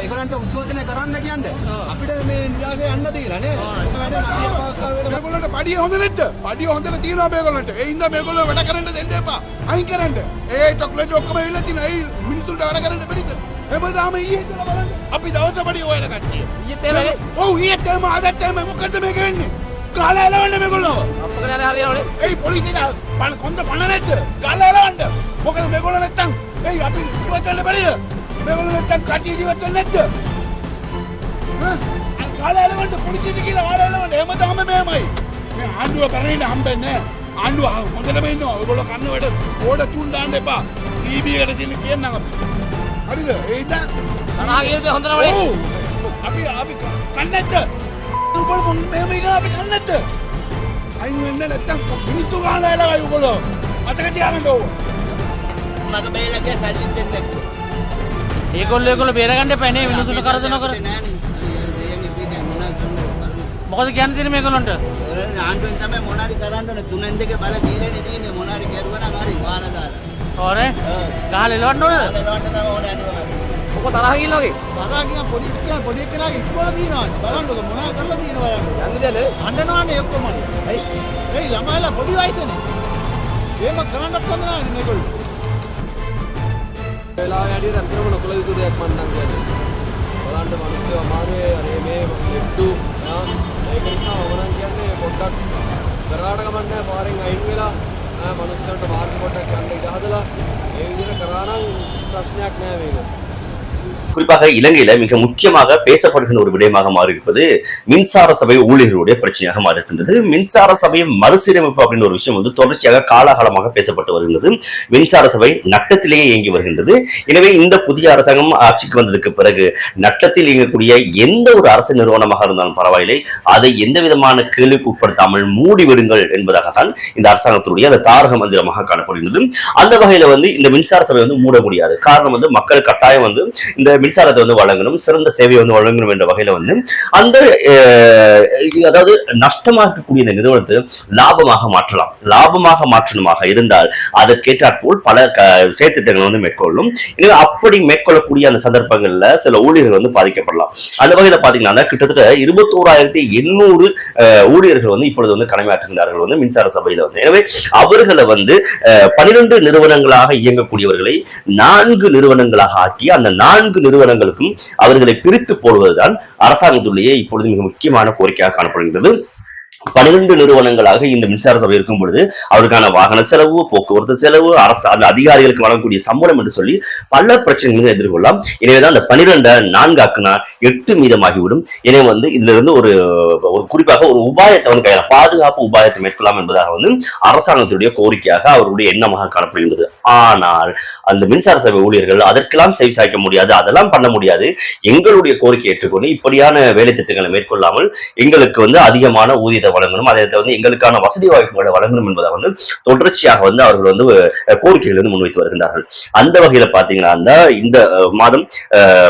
ඒගොල්ලන්ට උද්ඝෝෂණය කරන්න කියන්නේ. අපිට මේ ඉන්දියාවේ යන්න වැඩ නෑ. මේගොල්ලන්ට පඩිය හොඳ නැද්ද? පඩිය හොඳට තියෙනවා මේගොල්ලන්ට. ඒ හින්දා මේගොල්ලෝ වැඩ කරන්න දෙන්න එපා. අයින් කරන්න. ඒ චොක්ලේට් ඔක්කොම ඉල්ල තියෙනවා. ඒ මිනිස්සුන්ට වැඩ කරන්න බැරිද? හැමදාම ඊයේ ඉඳලා බලන්න. අපි දවස් පඩිය හොයන කට්ටිය. ඊයේත් එහෙමනේ. ඔව් ඊයේත් එහෙම අදත් එහෙම මොකද්ද මේක වෙන්නේ? කාලා එලවන්න මේගොල්ලෝ. අප්පකට යන හරියනවනේ. ඒ පොලිසියට පණ කොන්ද පණ නැද්ද? කාලා එලවන්න. මොකද මේගොල්ලෝ නැත්තම් ඒ අපි ඉවත් වෙන්න බැරිද? මේගොල්ලෝ නැත්තම් කට්ටිය ජීවත් වෙන්නේ නැද්ද? ඈ? කාලා එලවන්න පොලිසියට කියලා කාලා එලවන්න. හැමදාම මෙහෙමයි. මේ ආණ්ඩුව කරන්නේ හම්බෙන්නේ නැහැ. ආණ්ඩුව හොඳටම ඉන්නවා. ඔයගොල්ලෝ කන්න වැඩ ඕඩ චුන් දාන්න එපා. CB එකට තියෙන කියන්නම් අපි. හරිද? ඒ ඉඳන් තරහා ගියොත් හොඳ. ඔව්. අපි අපි කන්නේ නැද්ද? උඹල මොන් මෙහෙම ඉන්නවා අපි කන්නේ නැද්ද? අයින් වෙන්න නැත්තම් මිනිස්සු ගහලා එලවයි උඹලෝ. අතක තියාගන්න ඕව. මගේ බේලගේ සල්ලි දෙන්න නැත්නම්. ඒගොල්ලෝ ඒගොල්ලෝ බේරගන්න එපා නේ මිනිසුන්ට කරදර නොකර. මොකද කියන්න තියෙන්නේ මේගොල්ලන්ට? ආණ්ඩුවෙන් තමයි මොනාරි කරන්න ඕනේ තුනෙන් දෙක බල දීලානේ තියෙන්නේ මොනාරි කරුවා නම් හරි වාර දාලා ඕනේ. ගහලා එලවන්න ඕනද? ඒලවට තමයි ඕනේ අනිවාර්යයෙන් ඔක තරහා ගිහිල්ලා වගේ. තරහා කියන පොලිස් කියන පොඩි එක්කෙනාගේ ඉස්කෝල තියෙනවා බලන්නකො මොනා කරලා තියෙනවා යන්න දෙන්න. අඬනවානේ ඔක්කොම ඇයි? ඒ ළමයිලා පොඩි වයසනේ එහෙම කරන්නත් හොඳ නැහැ මේගොල්ලෝ වෙලාව හැටියට ඇත්තටම නොකළ යුතු දෙයක් මම නම් කියන්නේ. බලන්න මිනිස්සු අමාරුවේ අනේ මේ ලෙඩ්ඩු ආ ඒක නිසා මම නම් කියන්නේ පොඩ්ඩක් කරාට ගමන්නේ පාරෙන් අයින් වෙලා ආ මිනිස්සුන්ට මාර්ග පොඩ්ඩක් ගන්න ඉඩ හදලා ඒ විදිහට කරා නම් ප්‍රශ්නයක් නෑ මේක. குறிப்பாக இலங்கையில மிக முக்கியமாக பேசப்படுகின்ற ஒரு விடயமாக மாறியிருப்பது மின்சார சபை ஊழியர்களுடைய பிரச்சனையாக மாறியிருக்கின்றது. மின்சார சபை மறுசீரமைப்பு அப்படின்னு ஒரு விஷயம் வந்து தொடர்ச்சியாக காலாகாலமாக பேசப்பட்டு வருகின்றது. மின்சார சபை நட்டத்திலேயே இயங்கி வருகின்றது. எனவே இந்த புதிய அரசாங்கம் ஆட்சிக்கு வந்ததுக்கு பிறகு நட்டத்தில் இயங்கக்கூடிய எந்த ஒரு அரசு நிறுவனமாக இருந்தாலும் பரவாயில்லை. அதை எந்த விதமான கேள்விக்கு உட்படுத்தாமல் மூடி விடுங்கள் என்பதாகத்தான் இந்த அரசாங்கத்தினுடைய அந்த தாரக மந்திரமாக காணப்படுகின்றது. அந்த வகையில வந்து இந்த மின்சார சபை வந்து மூட முடியாது. காரணம் வந்து மக்கள் கட்டாயம் வந்து இந்த மின்சாரத்தை வந்து வழங்கணும் சிறந்த சேவையை வந்து வழங்கணும் என்ற வகையில வந்து அந்த அதாவது நஷ்டமா இருக்கக்கூடிய இந்த நிறுவனத்தை லாபமாக மாற்றலாம். லாபமாக மாற்றணுமாக இருந்தால் அதற்கேற்றாற் போல் பல க- செயற்திட்டங்களை வந்து மேற்கொள்ளும். எனவே அப்படி மேற்கொள்ளக்கூடிய அந்த சந்தர்ப்பங்கள்ல சில ஊழியர்கள் வந்து பாதிக்கப்படலாம். அந்த வகையில பாத்தீங்கன்னா கிட்டத்தட்ட இருபத்தோராயிரத்தி எண்ணூறு ஊழியர்கள் வந்து இப்பொழுது வந்து கடமையாற்றுகிறார்கள் வந்து மின்சார சபையில வந்து. எனவே அவர்களை வந்து பனிரெண்டு நிறுவனங்களாக இயங்கக்கூடியவர்களை நான்கு நிறுவனங்களாக ஆக்கி அந்த நான்கு நிறுவனங்களுக்கும் அவர்களை பிரித்து போடுவதுதான் அரசாங்கத்துடைய இப்பொழுது மிக முக்கியமான கோரிக்கையாக காணப்படுகிறது பனிரெண்டு நிறுவனங்களாக இந்த மின்சார சபை இருக்கும் பொழுது அவருக்கான வாகன செலவு போக்குவரத்து செலவு அரசு அந்த அதிகாரிகளுக்கு வழங்கக்கூடிய சம்பளம் என்று சொல்லி பல பிரச்சனைகளை எதிர்கொள்ளலாம். எனவேதான் அந்த பனிரெண்டை நான்காக்குனா எட்டு மீதமாகிவிடும். எனவே வந்து இதுல இருந்து ஒரு ஒரு குறிப்பாக ஒரு உபாயத்தை வந்து கையாள பாதுகாப்பு உபாயத்தை மேற்கொள்ளலாம் என்பதாக வந்து அரசாங்கத்துடைய கோரிக்கையாக அவருடைய எண்ணமாக காணப்படுகின்றது. ஆனால் அந்த மின்சார சபை ஊழியர்கள் அதற்கெல்லாம் செவி சாய்க்க முடியாது அதெல்லாம் பண்ண முடியாது. எங்களுடைய கோரிக்கை ஏற்றுக்கொண்டு இப்படியான வேலை திட்டங்களை மேற்கொள்ளாமல் எங்களுக்கு வந்து அதிகமான ஊதியத்தை வழங்கணும். அதை வந்து எங்களுக்கான வசதி வாய்ப்புகளை வழங்கணும் என்பதை வந்து தொடர்ச்சியாக வந்து அவர்கள் வந்து கோரிக்கைகள் வந்து முன்வைத்து வருகின்றார்கள். அந்த வகையில பாத்தீங்கன்னா இந்த மாதம்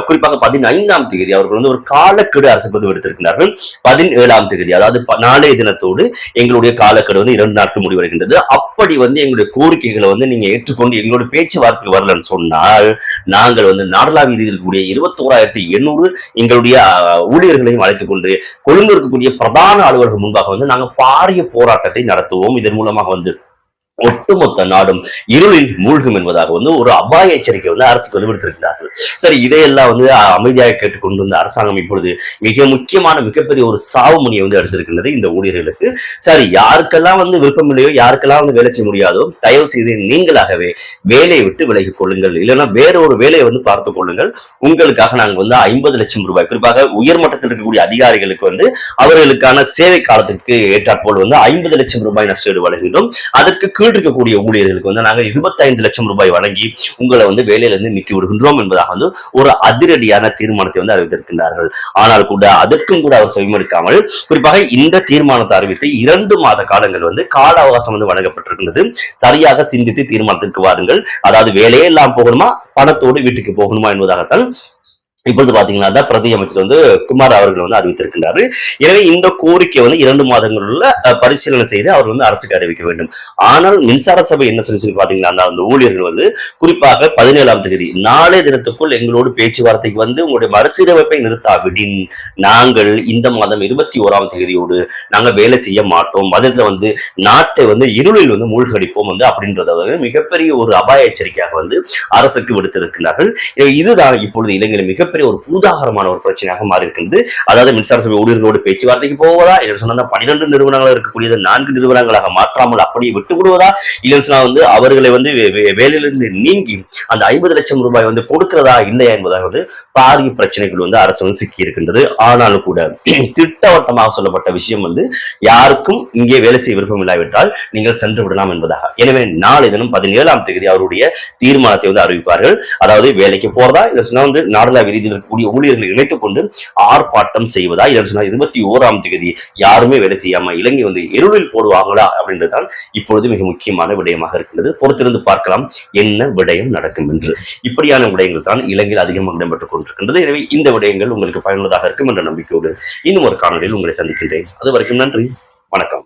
குறிப்பாக பதினைந்தாம் தேதி அவர்கள் வந்து ஒரு காலக்கெடு அரசுக்கு வந்து விடுத்திருக்கிறார்கள் பதினேழாம் தேதி அதாவது நாளைய தினத்தோடு எங்களுடைய காலக்கெடு வந்து இரண்டு நாட்கள் முடிவடைகின்றது அப்படி வந்து எங்களுடைய கோரிக்கைகளை வந்து நீங்க ஏற்றுக்கொண்டு எங்களுடைய பேச்சுவார்த்தைக்கு வரலன்னு சொன்னால் நாங்கள் வந்து நாடளாவிய ரீதியில் இருக்கக்கூடிய இருபத்தோராயிரத்தி எண்ணூறு எங்களுடைய ஊழியர்களையும் அழைத்துக் கொண்டு கொழும்பு இருக்கக்கூடிய பிரதான அலுவலகம் முன்பாக வந்து நாங்கள் பாரிய போராட்டத்தை நடத்துவோம். இதன் மூலமாக வந்து ஒட்டுமொத்த நாடும் இருளில் மூழ்கும் என்பதாக வந்து ஒரு அபாய எச்சரிக்கை வந்து அரசுக்கு வந்து விடுத்திருக்கிறார்கள். சரி இதையெல்லாம் வந்து அமைதியாக கேட்டுக்கொண்டு வந்த அரசாங்கம் இப்பொழுது மிக முக்கியமான மிகப்பெரிய ஒரு சாவு முனியை வந்து எடுத்திருக்கின்றது இந்த ஊழியர்களுக்கு. சரி யாருக்கெல்லாம் வந்து விருப்பம் இல்லையோ யாருக்கெல்லாம் வந்து வேலை செய்ய முடியாதோ தயவு செய்து நீங்களாகவே வேலையை விட்டு விலகிக் கொள்ளுங்கள். இல்லைன்னா வேற ஒரு வேலையை வந்து பார்த்துக் கொள்ளுங்கள். உங்களுக்காக நாங்கள் வந்து ஐம்பது லட்சம் ரூபாய் குறிப்பாக உயர்மட்டத்தில் இருக்கக்கூடிய அதிகாரிகளுக்கு வந்து அவர்களுக்கான சேவை காலத்திற்கு ஏற்றாற்போல் வந்து ஐம்பது லட்சம் ரூபாய் நஷ்டஈடு வழங்குகின்றோம். அதற்கு கீழ் இருக்கக்கூடிய ஊழியர்களுக்கு வந்து நாங்கள் இருபத்தைந்து லட்சம் ரூபாய் வழங்கி உங்களை வந்து வேலையிலிருந்து நீக்கி விடுகின்றோம் என்பதாக வந்து ஒரு அதிரடியான தீர்மானத்தை வந்து அறிவித்திருக்கின்றார்கள். ஆனால் கூட அதற்கும் கூட அவர் செவிமடுக்காமல் குறிப்பாக இந்த தீர்மானத்தை அறிவித்து இரண்டு மாத காலங்கள் வந்து கால அவகாசம் வந்து வழங்கப்பட்டிருக்கிறது சரியாக சிந்தித்து தீர்மானத்திற்கு வாருங்கள். அதாவது வேலையே எல்லாம் போகணுமா? பணத்தோடு வீட்டுக்கு போகணுமா என்பதாகத்தான் இப்பொழுது பாத்தீங்கன்னா தான் பிரதி அமைச்சர் வந்து குமார் அவர்கள் வந்து அறிவித்திருக்கிறாரு எனவே இந்த கோரிக்கை வந்து இரண்டு மாதங்களில் பரிசீலனை செய்து அவர் வந்து அரசுக்கு அறிவிக்க வேண்டும். ஆனால் மின்சார சபை என்ன சொல்லி சொல்லி பாத்தீங்கன்னா அந்த- ஊழியர்கள் வந்து குறிப்பாக பதினேழாம் தேதி நாளை தினத்துக்குள் எங்களோடு பேச்சுவார்த்தைக்கு வந்து உங்களுடைய மறுசீரமைப்பை நிறுத்தாவிடின் நாங்கள் இந்த மாதம் இருபத்தி ஓராம் தேதியோடு நாங்கள் வேலை செய்ய மாட்டோம். மதத்துல வந்து நாட்டை வந்து இருளில் வந்து மூழ்கடிப்போம் வந்து அப்படின்றத வந்து மிகப்பெரிய ஒரு அபாய எச்சரிக்கையாக வந்து அரசுக்கு விடுத்திருக்கிறார்கள். இதுதான் இப்பொழுது இலங்கையில் மிகப்பெரிய மிகப்பெரிய ஒரு பூதாகரமான ஒரு பிரச்சனையாக மாறி இருக்கின்றது அதாவது மின்சார சபை ஊழியர்களோடு பேச்சுவார்த்தைக்கு போவதா இல்லை சொன்னா பன்னிரண்டு நிறுவனங்கள் இருக்கக்கூடியது நான்கு நிறுவனங்களாக மாற்றாமல் அப்படியே விட்டு விடுவதா இல்லைன்னு வந்து அவர்களை வந்து வேலையிலிருந்து நீங்கி அந்த ஐம்பது லட்சம் ரூபாய் வந்து கொடுக்கிறதா இல்லையா என்பதாக வந்து பாரிய பிரச்சனைகள் வந்து அரசு வந்து சிக்கி இருக்கின்றது ஆனாலும் கூட திட்டவட்டமாக சொல்லப்பட்ட விஷயம் வந்து யாருக்கும் இங்கே வேலை செய்ய விருப்பம் இல்லாவிட்டால் நீங்கள் சென்று விடலாம் என்பதாக. எனவே நாளை தினம் பதினேழாம் தேதி அவருடைய தீர்மானத்தை வந்து அறிவிப்பார்கள். அதாவது வேலைக்கு போறதா இல்லை சொன்னா வந்து நாடலா ரீதியில் இருக்கக்கூடிய ஊழியர்களை இணைத்துக் கொண்டு ஆர்ப்பாட்டம் செய்வதா? இல்லை சொன்னா இருபத்தி ஓராம் தேதி யாருமே வேலை செய்யாம இலங்கை வந்து எருளில் போடுவாங்களா? அப்படின்றதுதான் இப்பொழுது மிக முக்கியமான விடயமாக இருக்கின்றது. பொறுத்திருந்து பார்க்கலாம் என்ன விடயம் நடக்கும் என்று. இப்படியான விடயங்கள் தான் இலங்கையில் அதிகமாக இடம்பெற்றுக் கொண்டிருக்கின்றது. எனவே இந்த விடயங்கள் உங்களுக்கு பயனுள்ளதாக இருக்கும் என்ற நம்பிக்கையோடு இன்னும் ஒரு காணொலியில் உங்களை சந்திக்கின்றேன். அது வரைக்கும் நன்றி. வணக்கம்.